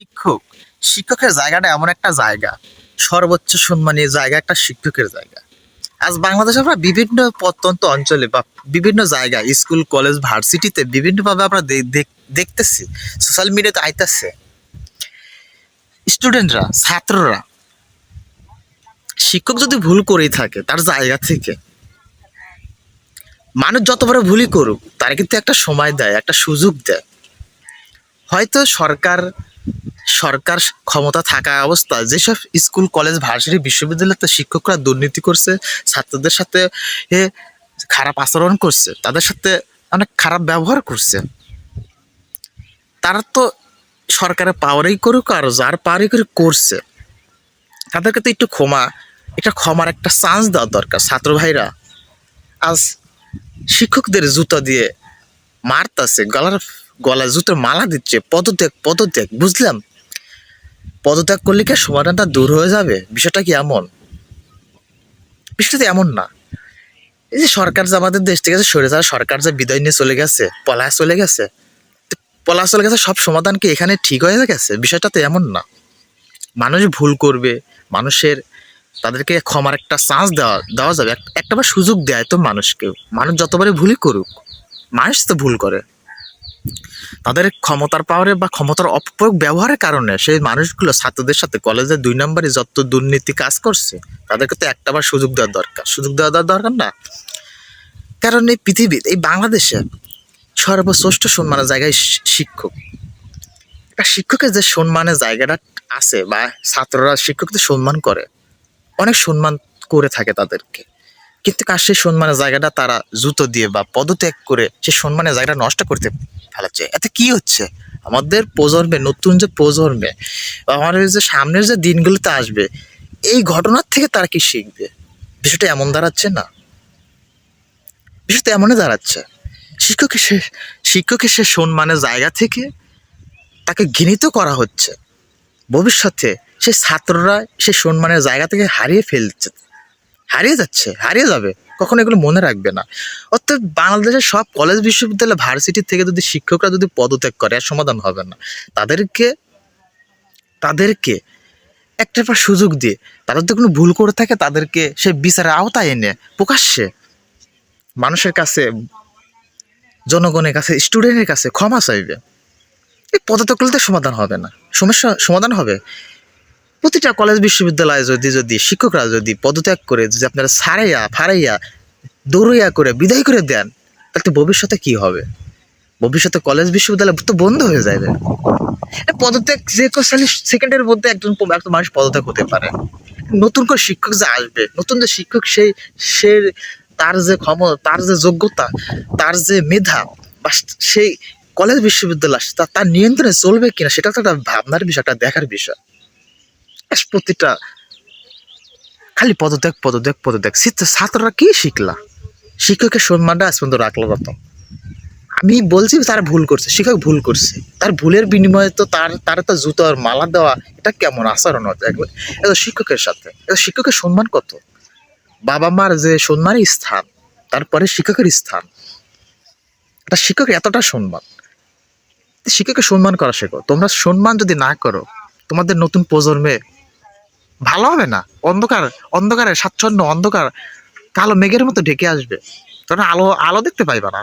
শিক্ষক। শিক্ষকের জায়গাটা এমন একটা জায়গা, সর্বোচ্চ সম্মানীয় জায়গা, একটা শিক্ষকের জায়গা। আজ বাংলাদেশে আমরা বিভিন্ন প্রত্যন্ত অঞ্চলে বা বিভিন্ন জায়গায়, স্কুল, কলেজ, ভার্সিটিতে বিভিন্নভাবে আমরা দেখতেছি, সোশ্যাল মিডিয়াতে আইতাছে। স্টুডেন্টরা, ছাত্ররা, শিক্ষক যদি ভুল করেই থাকে, তার জায়গা থেকে, মানুষ যতবার ভুলই করুক, তার কিন্তু একটা সময় দেয়, একটা সুযোগ দেয়। হয়তো সরকার সরকার ক্ষমতা থাকা অবস্থা, যেসব স্কুল, কলেজ, ভার্সিটি, বিশ্ববিদ্যালয়তে শিক্ষকরা দুর্নীতি করছে, ছাত্রদের সাথে খারাপ আচরণ করছে, তাদের সাথে অনেক খারাপ ব্যবহার করছে। তারা তো সরকারের পাওয়ারই করুক আর যার পাওয়ারই করে করছে। তাদেরকে তো একটু ক্ষমা একটা ক্ষমার একটা চান্স দেওয়া দরকার। ছাত্র ভাইরা, আজ শিক্ষকদের জুতা দিয়ে মারতাছে, গলার গলায় জুতোর মালা দিচ্ছে, পদত্যাগ পদত্যাগ, বুঝলাম? পদত্যাগ করলে কি সমাধানটা দূর হয়ে যাবে? বিষয়টা কি এমন? বিষয়টা তো এমন না। এই যে সরকার যে আমাদের দেশ থেকে সরে যাওয়া, সরকার যে বিদায় নিয়ে চলে গেছে, পলায় চলে গেছে, তো পলায় চলে গেছে সব সমাধান কি এখানে ঠিক হয়ে গেছে? বিষয়টা তো এমন না। মানুষ ভুল করবে, মানুষের তাদেরকে ক্ষমার একটা চান্স দেওয়া দেওয়া যাবে। এক- একটাবার সুযোগ দেয় তো মানুষকেও। মানুষ যতবারই ভুলই করুক, মানুষ তো ভুল করে। তাদের ক্ষমতার পাওয়ারে বা ক্ষমতার অপপ্রয়োগ ব্যবহারের কারণে সেই মানুষগুলো ছাত্রদের সাথে কলেজে দুই নম্বরে যত দুর্নীতি কাজ করছে, তাদেরকে তো একটাবার সুযোগ দেওয়ার দরকার। সুযোগ দেওয়া দেওয়ার দরকার না। কারণ এই পৃথিবীর এই বাংলাদেশে সর্বশ্রেষ্ঠ সম্মানের জায়গায় শিক্ষক। একটা শিক্ষকের যে সম্মানের জায়গাটা আছে বা ছাত্ররা শিক্ষকদের সম্মান করে, অনেক সম্মান করে থাকে তাদেরকে। কিন্তু কার সেই সম্মানের জায়গাটা তারা জুতো দিয়ে বা পদত্যাগ করে সে সম্মানের জায়গাটা নষ্ট করতে ফেলাচ্ছে এতে কি হচ্ছে? আমাদের প্রজন্মে, নতুন যে প্রজন্মে বা আমাদের যে সামনের যে দিনগুলোতে আসবে, এই ঘটনার থেকে তারা কি শিখবে? বিষয়টা এমন দাঁড়াচ্ছে না। বিষয়টা এমনই দাঁড়াচ্ছে। শিক্ষকের সে শিক্ষকের সে সম্মানের জায়গা থেকে তাকে ঘৃণিত করা হচ্ছে। ভবিষ্যতে সে ছাত্ররা সে সম্মানের জায়গা থেকে হারিয়ে ফেলছে। হারিয়ে যাচ্ছে, হারিয়ে যাবে। কখনো এগুলো মনে রাখবে না। অর্থাৎ বাংলাদেশের সব কলেজ, বিশ্ববিদ্যালয়, ভার্সিটি থেকে যদি শিক্ষকরা যদি পদত্যাগ করে, আর সমাধান হবে না। তাদেরকে তাদেরকে একটা পর সুযোগ দিয়ে, তারা যদি কোনো ভুল করে থাকে, তাদেরকে সে বিচারের আওতায় এনে প্রকাশ্যে মানুষের কাছে, জনগণের কাছে স্টুডেন্টের কাছে ক্ষমা চাইবে। এই পদত্যাগ করলে সমাধান হবে না। সমস্যা, সমাধান হবে। প্রতিটা কলেজ বিশ্ববিদ্যালয়ে যদি যদি শিক্ষকরা যদি পদত্যাগ করে, যদি আপনারা সারাইয়া, ফারাইয়া, দৌড়াইয়া করে, বিদায় করে দেন, তাহলে ভবিষ্যতে কি হবে? ভবিষ্যতে কলেজ বিশ্ববিদ্যালয় তো বন্ধ হয়ে যাবে। পদত্যাগ যে কোশ্চেন সেকেন্ডের মধ্যে একজন একজন মানুষ পদত্যাগ হতে পারে। নতুন করে শিক্ষক যে আসবে, নতুন যে শিক্ষক সেই সে তার যে ক্ষমতা, তার যে যোগ্যতা, তার যে মেধা, বা সেই কলেজ বিশ্ববিদ্যালয় তার নিয়ন্ত্রণে চলবে কিনা, সেটা তো একটা ভাবনার বিষয়, একটা দেখার বিষয়। প্রতিটা। খালি পদত্যাগ পদত্যাগ পদত্যাগ। ছাত্ররা কি শিখলা? শিক্ষকের সম্মানটা আজ পর্যন্ত রাখল কত আমি বলছি তারা ভুল করছে, শিক্ষক ভুল করছে। তার ভুলের বিনিময়ে তো তার তার তো জুতো আর মালা দেওয়া, এটা কেমন আচরণ হচ্ছে একবার? এত শিক্ষকের সাথে, এত শিক্ষকের সম্মান কত? বাবা মার যে সম্মানের স্থান, তারপরে শিক্ষকের স্থান। এটা শিক্ষকের এতটা সম্মান। শিক্ষকের সম্মান করা শেখো। তোমরা সম্মান যদি না করো, তোমাদের নতুন প্রজন্মে ভালো হবে না। অন্ধকার, অন্ধকারে, স্বাচ্ছন্দ্য, অন্ধকার, কালো মেঘের মতো ঢেকে আসবে। তখন আলো আলো দেখতে পাইবা না।